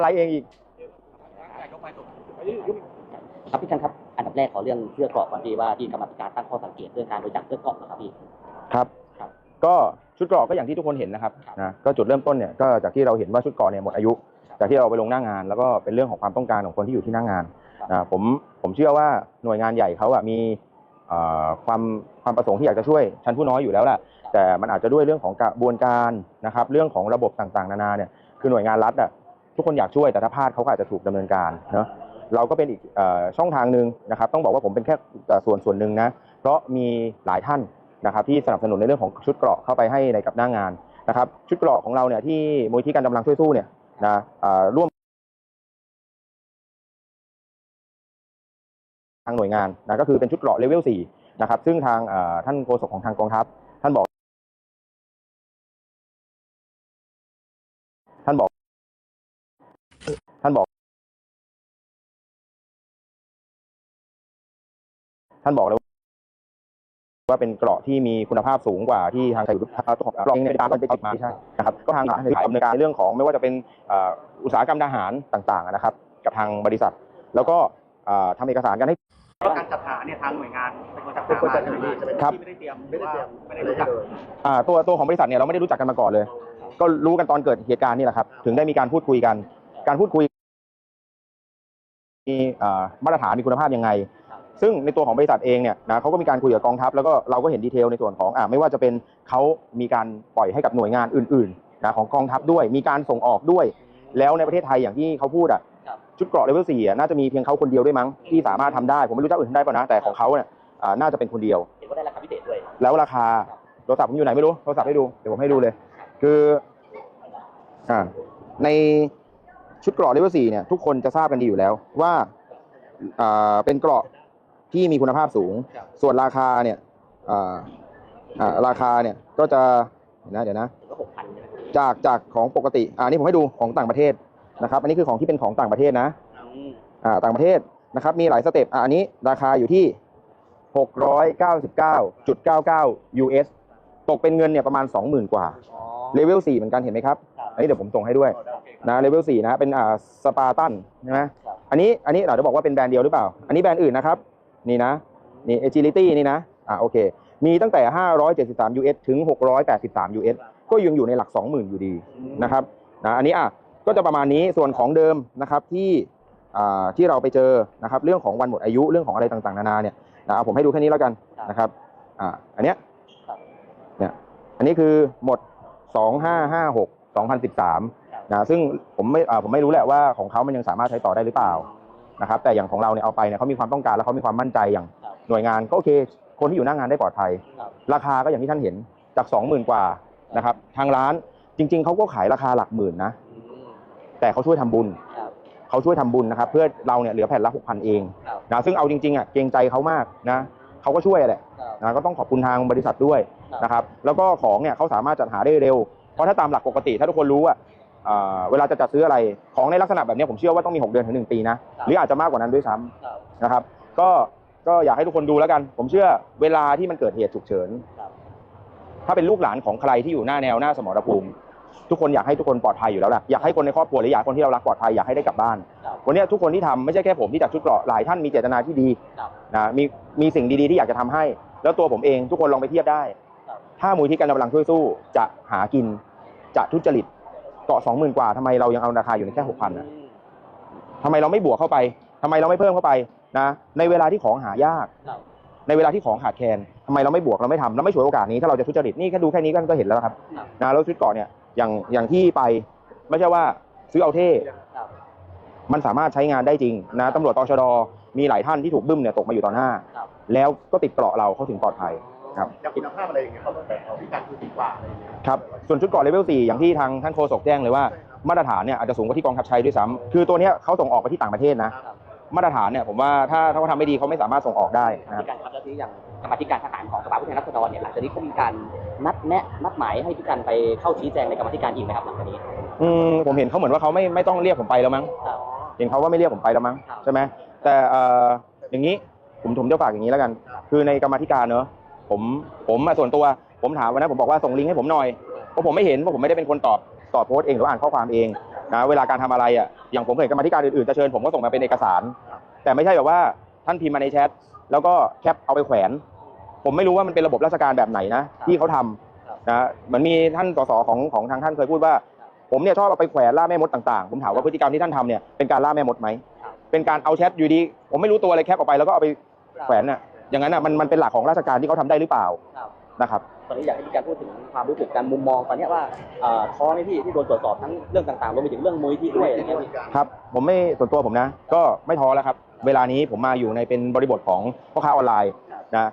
อะไรเองอีกครับพี่ชันครับ อันดับแรกขอเรื่องเสื้อเกราะก่อนพี่ว่าที่กรรมาธิการตั้งข้อสังเกตเรื่องการบริจาคเสื้อเกราะนะครับพี่ ครับครับก็ชุดเกราะก็อย่างที่ทุกคนเห็นนะครับครับนะก็จุดเริ่มต้นเนี่ยก็จากที่เราเห็นว่าชุดเกราะเนี่ยหมดอายุ จากที่เราไปลงหน้างาน แล้วก็เป็นเรื่องของความต้องการของคนที่อยู่ที่หน้างานนะผมผมเชื่อว่าหน่วยงานใหญ่เขาอะมีเอ่อความความประสงค์ที่อยากจะช่วยชั้นผู้น้อยอยู่แล้วแหละแต่มันอาจจะด้วยเรื่องของกระบวนการนะครับ เรื่องของระบบต่างๆ นานาเนี่ยคือหน่วยงานรัฐอะ ทุกคนอยากช่วยแต่ถ้าพลาดเขาก็อาจจะถูกดำเนินการเนาะเราก็เป็นอีกช่องทางหนึ่งนะครับ ต้องบอกว่าผมเป็นแค่ส่วนส่วนหนึ่งนะเพราะมีหลายท่านนะครับที่สนับสนุนในเรื่องของชุดเกราะเข้าไปให้ในกับหน้างานนะครับ ชุดเกราะของเราเนี่ยที่มูลที่การกำลังช่วยสู้เนี่ยนะร่วมทางหน่วยงานนะก็คือเป็นชุดเกราะเลเวล4นะครับซึ่งทางท่านโฆษกของทางกองทัพ ท่านบอก ท่านบอก ท่านบอก ท่านบอกเลยว่าเป็นเกราะที่มีคุณภาพสูงกว่าที่ทางไทยเจ้าของเกราะเองเนี่ยตามไปติดมาใช่นะครับ ก็ทางทางดำเนินการในเรื่องของไม่ว่าจะเป็นเอ่ออุตสาหกรรมทหารต่างๆนะครับ กับทางบริษัท แล้วก็เอ่อทำเอกสารกันให้แล้วการจัดหาเนี่ยทางหน่วยงานเป็นคนจัดหามาใช่ไหมพี่ครับที่ไม่ได้เตรียมไม่ได้เตรียมไม่ได้รู้จักอ่าตัวตัวของบริษัทเนี่ยเราไม่ได้รู้จักกันมาก่อนเลย ก็รู้กันตอนเกิดเหตุการณ์นี่แหละครับ ถึงได้มีการพูดคุยกัน การพูดคุย มีอ่ามาตรฐานมีคุณภาพยังไง ซึ่งในตัวของบริษัทเองเนี่ยนะเขาก็มีการคุยกับกองทัพ แล้วก็เราก็เห็นดีเทลในส่วนของอ่าไม่ว่าจะเป็นเขามีการปล่อยให้กับหน่วยงานอื่นๆนะของกองทัพด้วย มีการส่งออกด้วย แล้วในประเทศไทยอย่างที่เขาพูดอะครับชุดเกราะเลเวลสี่อะน่าจะมีเพียงเขาคนเดียวด้วยมั้งที่สามารถทำได้ ผมไม่รู้เจ้าอื่นทำได้ป่ะนะแต่ของเขาเนี่ยอ่าน่าจะเป็นคนเดียวเห็นว่าได้ราคาพิเศษด้วยแล้วราคาโทรศัพท์ผมอยู่ไหนไม่รู้โทรศัพท์ให้ดูเดี๋ยวผมให้ดูเลย คืออ่าใน ชุดเกราะเลเวลสี่เนี่ยทุกคนจะทราบกันดีอยู่แล้วว่าเป็นเกราะที่มีคุณภาพสูง ส่วนราคาเนี่ยราคาเนี่ยก็จะนะเดี๋ยวนะจากจากของปกติอ่านี่ผมให้ดูของต่างประเทศนะครับ อันนี้คือของที่เป็นของต่างประเทศนะอ่าต่างประเทศนะครับ มีหลายสเต็ปอ่าอันนี้ราคาอยู่ที่ 699.99 US ตกเป็นเงินเนี่ยประมาณ 20,000 กว่า เลเวล4เหมือนกันเห็นไหมครับครับ อันนี้เดี๋ยวผมส่งให้ด้วยนะเลเวล4นะเป็นอ่าสปาร์ตันใช่ไหมครับอันนี้อันนี้เราจะบอกว่าเป็นแบรนด์เดียวหรือเปล่า อันนี้แบรนด์อื่นนะครับ นี่นะนี่ agility นี่นะอ่าโอเค มีตั้งแต่ 573 US ถึง 683 US ก็ยังอยู่ในหลัก 20,000 อยู่ดีนะครับนะอันนี้อะก็จะประมาณนี้ส่วนของเดิมนะครับที่อ่าที่เราไปเจอนะครับเรื่องของวันหมดอายุเรื่องของอะไรต่างๆ นานาเนี่ยนะเอาผมให้ดูแค่นี้แล้วกันนะครับอ่าอันเนี้ยครับเนี่ยอันนี้คือหมด 2556 2013นะซึ่งผมไม่อ่าผมไม่รู้แหละว่าของเขามันยังสามารถใช้ต่อได้หรือเปล่านะครับแต่อย่างของเราเนี่ยเอาไปเนี่ยเขามีความต้องการและเขามีความมั่นใจอย่างครับหน่วยงานก็โอเค คนที่อยู่หน้างานได้ปลอดภัยครับราคาก็อย่างที่ท่านเห็นจาก 20,000 กว่านะครับทางร้านจริง ๆเขาก็ขายราคาหลักหมื่นนะอืมแต่เขาช่วยทำบุญครับเขาช่วยทำบุญนะครับ เพื่อเราเนี่ยเหลือแผ่นละ6,000เองครับนะซึ่งเอาจริงๆอะเกรงใจเขามากนะ เขาก็ช่วยแหละครับนะก็ต้องขอบคุณทางบริษัทด้วยครับนะครับแล้วก็ของเนี่ยเขาสามารถจัดหาได้เร็ว เพราะถ้าตามหลักปกติ ถ้าทุกคนรู้อะอ่าเวลาจะจัดซื้ออะไรของในลักษณะแบบเนี้ยผมเชื่อว่าต้องมี 6 เดือนถึง 1 ปีนะหรืออาจจะมากกว่านั้นด้วยซ้ำครับนะครับก็ก็อยากให้ทุกคนดูแล้วกัน ผมเชื่อเวลาที่มันเกิดเหตุฉุกเฉินครับถ้าเป็นลูกหลานของใครที่อยู่หน้าแนวหน้าสมรภูมิ ทุกคนอยากให้ทุกคนปลอดภัยอยู่แล้วแหละอยากให้คนในครอบครัวหรืออยากให้คนที่เรารักปลอดภัยอยากให้ได้กลับบ้านครับวันเนี้ยทุกคนที่ทำไม่ใช่แค่ผมที่จัดชุดเกราะหลายท่านมีเจตนาที่ดีครับนะมีมีสิ่งดีๆที่อยากจะทำให้ แล้วตัวผมเองทุกคนลองไปเทียบได้ ครับ ถ้ามูลที่การกำลังช่วยสู้จะหากินจะทุจริตเกาะสองหมื่นกว่าทำไมเรายังเอาราคาอยู่ในแค่หกพันอะอืมทำไมเราไม่บวกเข้าไป ทำไมเราไม่เพิ่มเข้าไปนะ ในเวลาที่ของหายาก ครับ ในเวลาที่ของขาดแคลนทำไมเราไม่บวกเราไม่ทำเราไม่ฉวยโอกาสนี้ถ้าเราจะทุจริตนี่แค่ดูแค่นี้ก็ก็เห็นแล้วครับครับนะแล้วชุดเกาะเนี่ยอย่างอย่างที่ไปไม่ใช่ว่าซื้อเอาเท่ครับมันสามารถใช้งานได้จริงนะตำรวจตชดมีหลายท่านที่ถูกบึ้มเนี่ยตกมาอยู่ต่อหน้าครับแล้วก็ติดเกราะเราเขาถึงปลอดภัยครับจากคุณภาพอะไรอย่างเงี้ยเขาต้องแต่เอาที่การคือดีกว่าอะไรอย่างเงี้ยครับส่วนชุดเกราะเลเวล4อย่างที่ทางท่านโฆษกแจ้งเลยว่ามาตรฐานเนี่ยอาจจะสูงกว่าที่กองทัพใช้ด้วยซ้ำคือตัวเนี้ยเขาส่งออกไปที่ต่างประเทศนะครับ มาตรฐานเนี่ยผมว่าถ้าถ้าเขาทำไม่ดีเขาไม่สามารถส่งออกได้นะคที่รับ การครับแล้วที่อย่างกรรมาธิการทหารของสภาผู้แทนราษฎรเนี่ยหลังจากนี้เขามีการนัดแนะนัดหมายให้พี่กันไปเข้าชี้แจงในกรรมาธิการอีกไหมครับหลังจากนี้อืมผมเห็นเขาเหมือนว่าเขาไม่ไม่ต้องเรียกผมไปแล้วมั้ง ครับ เห็นเขาว่าไม่เรียกผมไปแล้วมั้งครับ ใช่ไหมแต่เอ่ออย่างนี้ผมผมจะฝากอย่างนี้แล้วกัน คือในกรรมาธิการเนอะผมผมอะส่วนตัวผมถามวันนั้นผมบอกว่าส่งลิงก์ให้ผมหน่อยเพราะผมไม่เห็นเพราะผมไม่ได้เป็นคนตอบตอบโพสต์เองหรือว่าอ่านข้อความเอง นะเวลาการทำอะไรอะอย่างผมเคยเห็นกรรมาธิการอื่นๆจะเชิญผมก็ส่งมาเป็นเอกสาร แต่ไม่ใช่แบบว่าท่านพิมพ์มาในแชทแล้วก็แคปเอาไปแขวน ผมไม่รู้ว่ามันเป็นระบบราชการแบบไหนนะที่เขาทำนะเหมือนมีท่านสสของของทางท่านเคยพูดว่า ผมเนี่ยชอบเอาไปแขวนล่าแม่มดต่างๆ ผมถามว่าพฤติกรรมที่ท่านทำเนี่ยเป็นการล่าแม่มดไหมครับเป็นการเอาแชทอยู่ดี ผมไม่รู้ตัวอะไรแคปออกไปแล้วก็เอาไปแขวนน่ะอย่างนั้นน่ะมันมันเป็นหลักของราชการที่เขาทำได้หรือเปล่าครับ นะครับตอนนี้อยากให้พี่การพูดถึงความรู้สึกการมุมมองตอนเนี้ยว่าเอ่อท้อไหมพี่ที่โดนตรวจสอบทั้งเรื่องต่างๆรวมไปถึงเรื่องมุ้ยที่ด้วยอะไรเงี้ยพี่ครับผมไม่ส่วนตัวผมนะ ก็ไม่ท้อแล้วครับ เวลานี้ผมมาอยู่ในเป็นบริบทของพ่อค้าออนไลน์นะ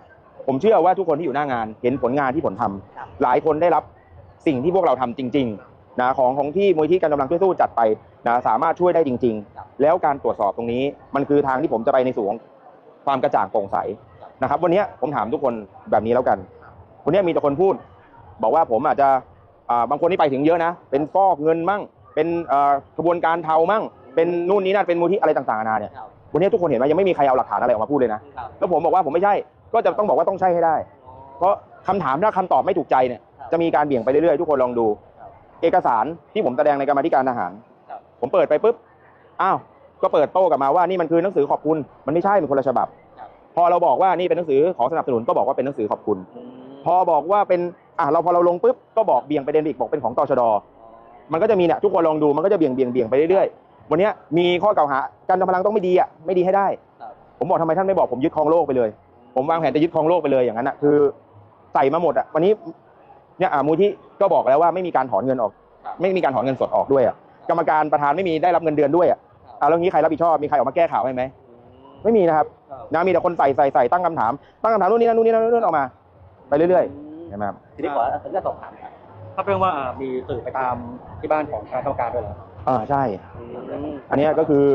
ผมเชื่อว่าทุกคนที่อยู่หน้างานเห็นผลงานที่ผมทำครับหลายคนได้รับสิ่งที่พวกเราทำจริงๆนะของของที่มูลที่การกำลังช่วยสู้จัดไปนะสามารถช่วยได้จริง ๆ แล้วการตรวจสอบตรงนี้มันคือทางที่ผมจะไปในสู่ของความกระจ่างโปร่งใสนะครับ วันนี้ผมถามทุกคนแบบนี้แล้วกัน วันนี้มีแต่คนพูด บอกว่าผมอาจจะอ่าบางคนที่ไปถึงเยอะนะ เป็นฟอกเงินมั่ง เป็นเอ่อกระบวนการเทามั่ง เป็นนู่นนี่นั่นเป็นมูลที่อะไรต่างๆนานาเนี่ยครับวันนี้ทุกคนเห็นไหมยังไม่มีใครเอาหลักฐานอะไรออกมาพูดเลยนะครับแล้วผมบอกว่าผมไม่ใช่ ก็จะต้องบอกว่าต้องใช่ให้ได้ เพราะคำถามถ้าคำตอบไม่ถูกใจเนี่ยครับจะมีการเบี่ยงไปเรื่อยๆ ทุกคนลองดูครับเอกสารที่ผมแสดงในกรรมาธิการทหารครับผมเปิดไปปุ๊บ อ้าว ก็เปิดโต้กลับมาว่านี่มันคือหนังสือขอบคุณ มันไม่ใช่เป็นคนละฉบับครับพอเราบอกว่านี่เป็นหนังสือขอสนับสนุนก็บอกว่าเป็นหนังสือขอบคุณอืม พอบอกว่าเป็นอะเราพอเราลงปุ๊บก็บอกเบี่ยงประเด็นอีกบอกเป็นของตชดมันก็จะมีเนี่ยทุกคนลองดูมันก็จะเบี่ยงเบี่ยงเบี่ยงไปเรื่อยๆวันเนี้ยมีข้อกล่าวหาการจำพลังต้องไม่ดีอะไม่ดีให้ได้ครับผมบอกทำไมท่านไม่บอกผมยึดครองโลกไปเลย ผมวางแผนจะยึดครองโลกไปเลยอย่างนั้นอะคือใส่มาหมดอะวันนี้เนี่ยอะมูลที่ก็บอกแล้วว่าไม่มีการถอนเงินออกครับไม่มีการถอนเงินสดออกด้วยอะกรรมการประธานไม่มีได้รับเงินเดือนด้วยอะอะแล้วงี้ใครรับผิดชอบมีใครออกมาแก้ข่าวให้ไหมไม่มีนะครับครับนะมีแต่คนใส่ใส่ใส่ตั้งคำถามตั้งคำถามนู่นนี่นั่นนู่นนี่นั่นนู่นนี่ออกมา ไปเรื่อยๆใช่ไหมครับทีนี้ขออนุญาตสอบถามครับถ้าเป็นว่าอ่ามีสื่อไปตามที่บ้านของคณะกรรมการด้วยเหรออ่าใช่ อันเนี้ยก็คือ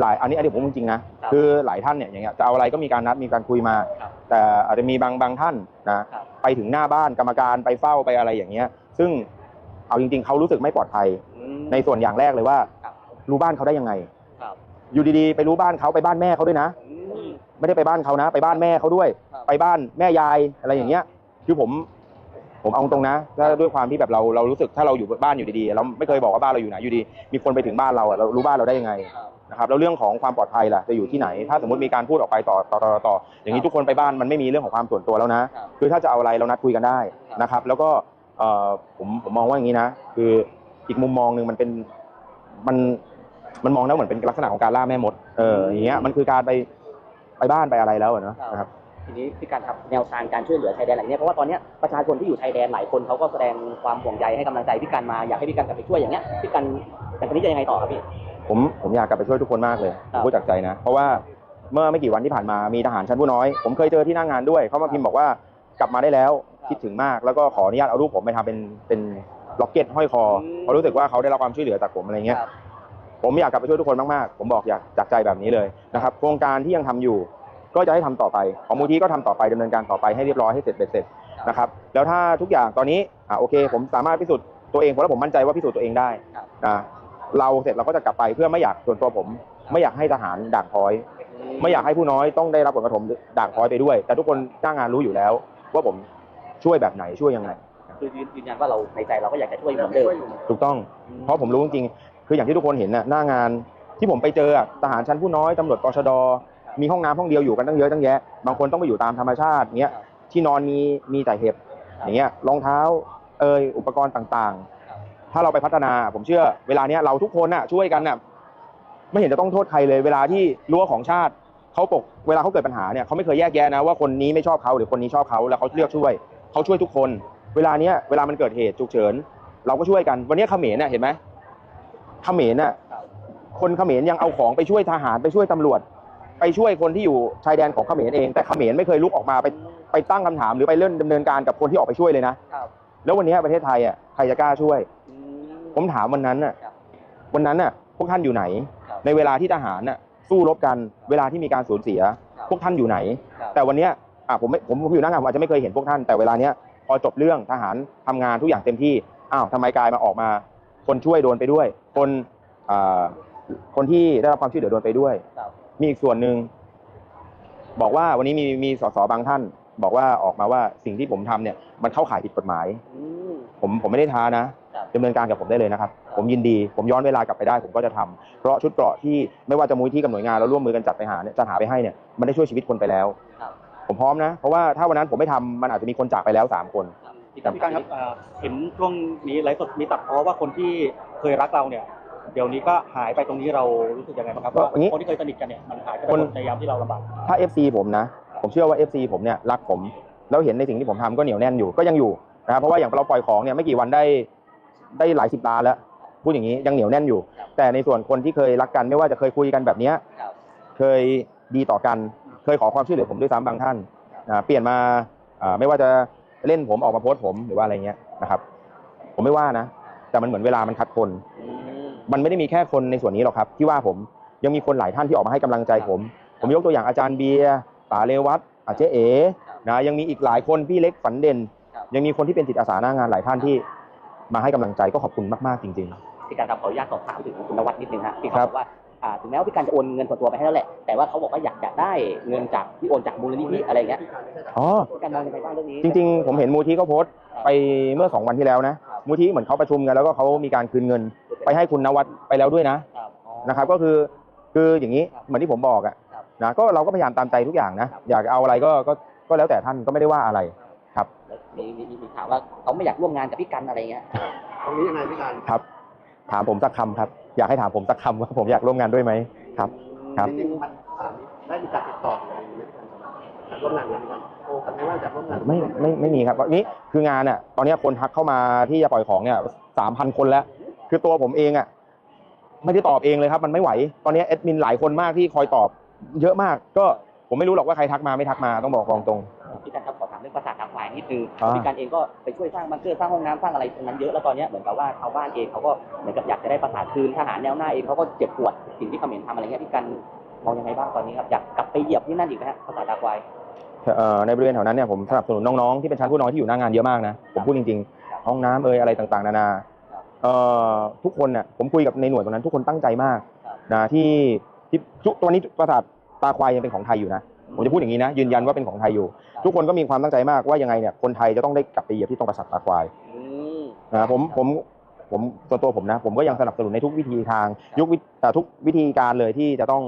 หลายอันนี้อันนี้ผมจริงๆนะครับคือหลายท่านเนี่ยอย่างเงี้ยจะเอาอะไรก็มีการนัดมีการคุยมาครับแต่อาจจะมีบางบางท่านนะครับไปถึงหน้าบ้านกรรมการไปเฝ้าไปอะไรอย่างเงี้ย ซึ่งเอาจริง ๆเขารู้สึกไม่ปลอดภัยอืมในส่วนอย่างแรกเลยว่าครับรู้บ้านเขาได้ยังไงครับอยู่ดีๆ ไปรู้บ้านเขาไปบ้านแม่เขาด้วยนะอืมไม่ได้ไปบ้านเขานะ ไปบ้านแม่เขาด้วยครับ ไปบ้านแม่ยายอะไรอย่างเงี้ย คือผม ผมเอาตรงนะถ้าด้วยความที่แบบเราเรารู้สึกถ้าเราอยู่บ้านอยู่ดีๆเราไม่เคยบอกว่าบ้านเราอยู่ไหนอยู่ดี มีคนไปถึงบ้านเราอะเรารู้บ้านเราได้ยังไงครับนะครับแล้วเรื่องของความปลอดภัยล่ะจะอยู่ที่ไหน ถ้าสมมติมีการพูดออกไปต่อต่อต่อต่ออย่างนี้ทุกคนไปบ้านมันไม่มีเรื่องของความส่วนตัวแล้วนะครับคือถ้าจะเอาอะไรเรานัดคุยกันได้ครับนะครับ แล้วก็เอ่อผมผมมองว่าอย่างนี้นะ คืออีกมุมมองหนึ่งมันเป็นมันมันมองแล้วเหมือนเป็นลักษณะของการล่าแม่มดเอออย่างเงี้ยมันคือการไปไปบ้านไปอะไรแล้วอะเนอะนะครับ ทีนี้พี่การครับแนวทางการช่วยเหลือชายแดนอะไรเนี้ยเพราะว่าตอนเนี้ยประชาชนที่อยู่ชายแดนหลายคนเขาก็แสดงความห่วงใยให้กำลังใจพี่การมาอยากให้พี่การกลับไปช่วยอย่างเงี้ยพี่การแต่ตอนนี้จะยังไงต่อครับพี่ ผมผมอยากกลับไปช่วยทุกคนมากเลยครับพูดจากใจนะ เพราะว่าเมื่อไม่กี่วันที่ผ่านมามีทหารชั้นผู้น้อย ผมเคยเจอที่หน้างานด้วยเขามาพิมพ์บอกว่ากลับมาได้แล้วครับคิดถึงมากแล้วก็ขออนุญาตเอารูปผมไปทำเป็นเป็นล็อกเก็ตห้อยคออืมเพราะรู้สึกว่าเขาได้รับความช่วยเหลือจากผมอะไรเงี้ยครับผมอยากกลับไปช่วยทุกคนมากๆ ผมบอกอยากจากใจแบบนี้เลยนะครับ โครงการที่ยังทำอยู่ ก็จะให้ทำต่อไปของมูลที่ก็ทำต่อไปดำเนินการต่อไปให้เรียบร้อยให้เสร็จเบ็ดเสร็จนะครับแล้วถ้าทุกอย่างตอนนี้อ่าโอเค ผมสามารถพิสูจน์ตัวเองเพราะผมมั่นใจว่าพิสูจน์ตัวเองได้ครับนะเราเสร็จเราก็จะกลับไปเพื่อไม่อยากส่วนตัวผม ไม่อยากให้ทหารด่างพร้อย ไม่อยากให้ผู้น้อยต้องได้รับผลกระทบด่างพร้อยไปด้วย แต่ทุกคนจ้างงานรู้อยู่แล้ว ว่าผมช่วยแบบไหนช่วยยังไงคือยืนยืนยันว่าเราในใจเราก็อยากจะช่วยเหมือนเดิมถูกต้อง เพราะผมรู้จริงๆคืออย่างที่ทุกคนเห็นน่ะหน้างานที่ผมไปเจออะทหารชั้นผู้น้อยตำรวจตชด มีห้องน้ำห้องเดียวอยู่กันตั้งเยอะตั้งแยะ บางคนต้องไปอยู่ตามธรรมชาติเงี้ยที่นอนมีมีแต่เห็บอย่างเงี้ยรองเท้าเอยอุปกรณ์ต่างๆ ถ้าเราไปพัฒนาผมเชื่อ เวลาเนี้ยเราทุกคนน่ะช่วยกันน่ะไม่เห็นจะต้องโทษใครเลย เวลาที่รั้วของชาติเขาปกเวลาเขาเกิดปัญหาเนี่ยเขาไม่เคยแยกแยะนะว่าคนนี้ไม่ชอบเขาหรือคนนี้ชอบเขาแล้วเขาเลือกช่วยเขาช่วยทุกคน เวลาเนี้ยเวลามันเกิดเหตุฉุกเฉิน เราก็ช่วยกัน วันนี้เขมรน่ะเห็นไหมเขมรน่ะครับคนเขมรยังเอาของไปช่วยทหารไปช่วยตำรวจ ไปช่วยคนที่อยู่ชายแดนของเขมรเอง แต่เขมรไม่เคยลุกออกมาไปไปตั้งคำถามหรือไปเล่นดำเนินการกับคนที่ออกไปช่วยเลยนะ ครับแล้ววันนี้ประเทศไทยอะใครจะกล้าช่วย อืผมถามวันนั้นน่ะ ครับวันนั้นน่ะ พวกท่านอยู่ไหน ครับในเวลาที่ทหารน่ะสู้รบกัน เวลาที่มีการสูญเสีย ครับ พวกท่านอยู่ไหน ครับ แต่วันเนี้ยอะผมไม่ผมผมอยู่หน้างานผมอาจจะไม่เคยเห็นพวกท่าน แต่เวลาเนี้ยพอจบเรื่องทหารทำงานทุกอย่างเต็มที่ อ้าวทำไมกลายมาออกมา คนช่วยโดนไปด้วย คนอ่าคนที่ได้รับความช่วยเหลือโดนไปด้วย ครับ มีอีกส่วนหนึ่งบอกว่าวันนี้มีมีสสบางท่าน บอกว่าออกมาว่าสิ่งที่ผมทำเนี่ยมันเข้าข่ายผิดกฎหมาย อืม ผมผมไม่ได้ท้านะครับดำเนินการกับผมได้เลยนะครับ ผมยินดีผมย้อนเวลากลับไปได้ ผมก็จะทำเพราะชุดเกราะที่ไม่ว่าจะมูลที่กับหน่วยงานเราร่วมมือกันจัดไปหาเนี่ยจัดหาไปให้เนี่ยมันได้ช่วยชีวิตคนไปแล้ว ครับ ผมพร้อมนะ เพราะว่าถ้าวันนั้นผมไม่ทำมันอาจจะมีคนจากไปแล้วสามคนครับพี่การครับเอ่อเห็นช่วงนี้ไลฟ์สดมีตัดเพราะว่าคนที่เคยรักเราเนี่ย เดี๋ยวนี้ก็หายไปตรงนี้เรารู้สึกยังไงบ้างครับก็ว่าอย่างนี้ คนที่เคยสนิทกันเนี่ยมันหายไปคนหมดในยามที่เราลำบากถ้า FC ผมนะ ผมเชื่อว่า FC ผมเนี่ยรักผม แล้วเห็นในสิ่งที่ผมทำก็เหนียวแน่นอยู่ก็ยังอยู่นะครับเพราะว่าอย่างเราปล่อยของเนี่ยไม่กี่วันได้ได้หลายสิบล้านแล้วพูดอย่างนี้ยังเหนียวแน่นอยู่ แต่ในส่วนคนที่เคยรักกันไม่ว่าจะเคยคุยกันแบบเนี้ยครับเคยดีต่อกัน เคยขอความช่วยเหลือผมด้วยซ้ำบางท่านอ่าเปลี่ยนมาอ่าไม่ว่าจะเล่นผมออกมาโพสต์ผมหรือว่าอะไรเงี้ยนะครับ ผมไม่ว่านะ แต่มันเหมือนเวลามันคัดคนอื มมันไม่ได้มีแค่คนในส่วนนี้หรอกครับ ที่ว่าผมยังมีคนหลายท่านที่ออกมาให้กำลังใจผม ผมยกตัวอย่างอาจารย์เบียร์ป๋าเรวัตอาเจ๊เอ๋นะยังมีอีกหลายคนพี่เล็กฝันเด่นครับยังมีคนที่เป็นจิตอาสาหน้างานหลายท่านที่มาให้กำลังใจก็ขอบคุณมากๆจริงพี่การครับขออนุญาตสอบถามถึงคุณนวัดนิดนึงฮะพี่ครัเขาบบอกว่าอ่าถึงแม้ว่าพี่การจะโอนเงินส่วนตัวไปให้แล้วแหละแต่ว่าเขาบอกว่าอยากจะได้เงินจากที่โอนจากมูลนิธิอะไรเงี้ยๆอ๋อ พี่การมองยังไงบ้างเรื่องนี้ จริงๆ ผมเห็นมูลที่เขาโพสต์ไปเมื่อสองวันที่แล้วนะ มูลที่เหมือนเขาประชุมกันแล้วก็เขามีการคืนเงิน ไปให้คุณนวัดไปแล้วด้วยนะครับอ๋อนะครับก็คือคืออย่างนี้เหมือนที่ผมบอกอะครับนะก็เราก็พยายามตามใจทุกอย่างนะอยากเอาอะไรก็ก็ก็แล้วแต่ท่านก็ไม่ได้ว่าอะไร แล้วมีมีมีมีข่าวว่าเขาไม่อยากร่วมงานกับพี่กันอะไรเงี้ยตรงนี้ยังไงพี่การครับ ถามผมสักคำครับ อยากให้ถามผมสักคำว่าผมอยากร่วมงานด้วยไหม ครับครับ จริงๆมันได้มีการติดต่ออะไรไหมพี่การร่วมงานกันโอ้กันไม่ว่าจะร่วมงานไม่ไม่ไม่มีครับนี่คืองานอะตอนนี้คนทักเข้ามาที่จะปล่อยของเนี่ยสามพันคนแล้ว คือตัวผมเองอะไม่ได้ตอบเองเลยครับ มันไม่ไหว ตอนนี้แอดมินหลายคนมากที่คอยตอบ เยอะมาก ก็ผมไม่รู้หรอกว่าใครทักมาไม่ทักมาต้องบอกตรงพี่กันครับขอถามเรื่องประสาททางควายนิดนึงอ่าพี่กันเองก็ไปช่วยสร้างบังเกอร์สร้างห้องน้ำสร้างอะไรตรงนั้นเยอะแล้วตอนเนี้ยเหมือนกับว่าชาวบ้านเองเขาก็เหมือนกับอยากจะได้ประสาทคืนทหารแนวหน้าเองเขาก็เจ็บปวดสิ่งที่เขมรทำอะไรเงี้ยพี่กันมองยังไงบ้างตอนนี้ครับอยากกลับไปเหยียบที่นั่นอีกไหมฮะประสาทตาควายๆเอ่อในบริเวณแถวนั้นเนี่ยผมสนับสนุนน้องๆที่เป็นชั้นผู้น้อยที่อยู่หน้างานเยอะมากนะผมพูดจริงครับๆห้องน้ำเอ่ยอะไรต่างๆ นานาครับเอ่อ ทุกคนเนี่ยผมคุยกับในหน่วยตรงนั้น ทุกคนตั้งใจมากครับนะที่ที่ทุกตัวนี้ประสาทตาควายยังเป็นของไทยอยู่นะผมจะพูดอย่างนี้นะยืนยันว่าเป็นของไทยอยู่ ทุกคนก็มีความตั้งใจมากว่ายังไงเนี่ยคนไทยจะต้องได้กลับไปเหยียบที่ตรงปราสาทตาควายอืมนะผมผมผมส่วนตัวผมนะ ผมก็ยังสนับสนุนในทุกวิธีทางยุควิเอ่อทุกวิธีการเลยที่จะต้อง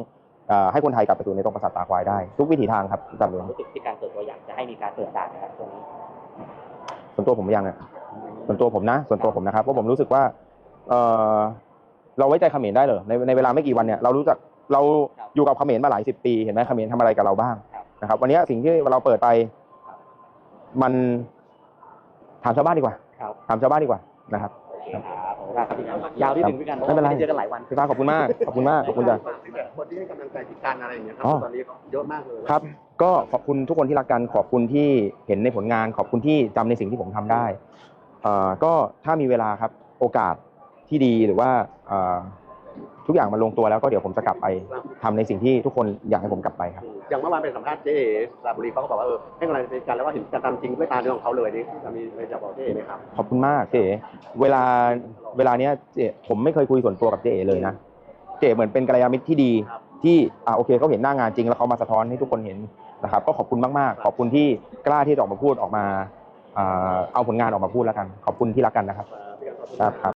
เอ่อให้คนไทยกลับไปสู่ในตรงปราสาทตาควายได้ ทุกวิถีทางครับสนับสนุนรู้สึกที่การส่วนตัวอยากจะให้มีการเปิดด่านนะครับตรงนี้ส่วนตัวผมยังอะ ส่วนตัวผมนะ ส่วนตัวผมนะครับเพราะผมรู้สึกว่าเออเราไว้ใจเขมรได้เหรอในในเวลาไม่กี่วันเนี่ยเรารู้จักเราอยู่กับเขมรมาหลายสิบปีเห็นไหมเขมรทำอะไรกับเราบ้างนะครับ วันนี้สิ่งที่เราเปิดไป มันถามชาวบ้านดีกว่าครับถามชาวบ้านดีกว่านะครับโอเคครับขอบคุณมากครับพี่กันยาวที่ถึงพี่กันเพราะไม่เป็นไรว่าไม่ได้เจอกันหลายวันพี่ฟ้าขอบคุณมากขอบคุณมากขอบคุณจ้ะคนที่ให้กำลังใจพี่การอะไรอย่างเงี้ยครัอ๋อตอนนี้เยอะมากเลยครับ ก็ขอบคุณทุกคนที่รักกันขอบคุณที่เห็นในผลงาน ขอบคุณที่จำในสิ่งที่ผมทำได้เอ่อ ก็ถ้ามีเวลาครับโอกาสที่ดีหรือว่าเอ่อทุกอย่างมันลงตัวแล้วก็เดี๋ยวผมจะกลับไปทำในสิ่งที่ทุกคนอยากให้ผมกลับไปครับ อย่างเมื่อวานไปสัมภาษณ์เจ๊เอ๋สระบุรีเขาก็บอกว่าเออให้กำลังใจกันแล้วว่าเห็นการทำจริงด้วยตาเนื้อของเขาเลยนี่จะมีอะไรจะบอกเจ๊เอ๋ไหมครับ ขอบคุณมากเจ๊เวลาเวลาเนี้ยเจ๊ผมไม่เคยคุยส่วนตัวกับเจ๊เลยนะเจ๊เหมือนเป็นกัลยาณมิตรที่ดีครับที่อ่าโอเคเขาเห็นหน้างานจริงแล้วเขามาสะท้อนให้ทุกคนเห็นนะครับ ก็ขอบคุณมากๆ ขอบคุณที่กล้าที่จะออกมาพูดออกมาอ่า เอาผลงานออกมาพูดแล้วกันขอบคุณที่รักกันนะครับครับ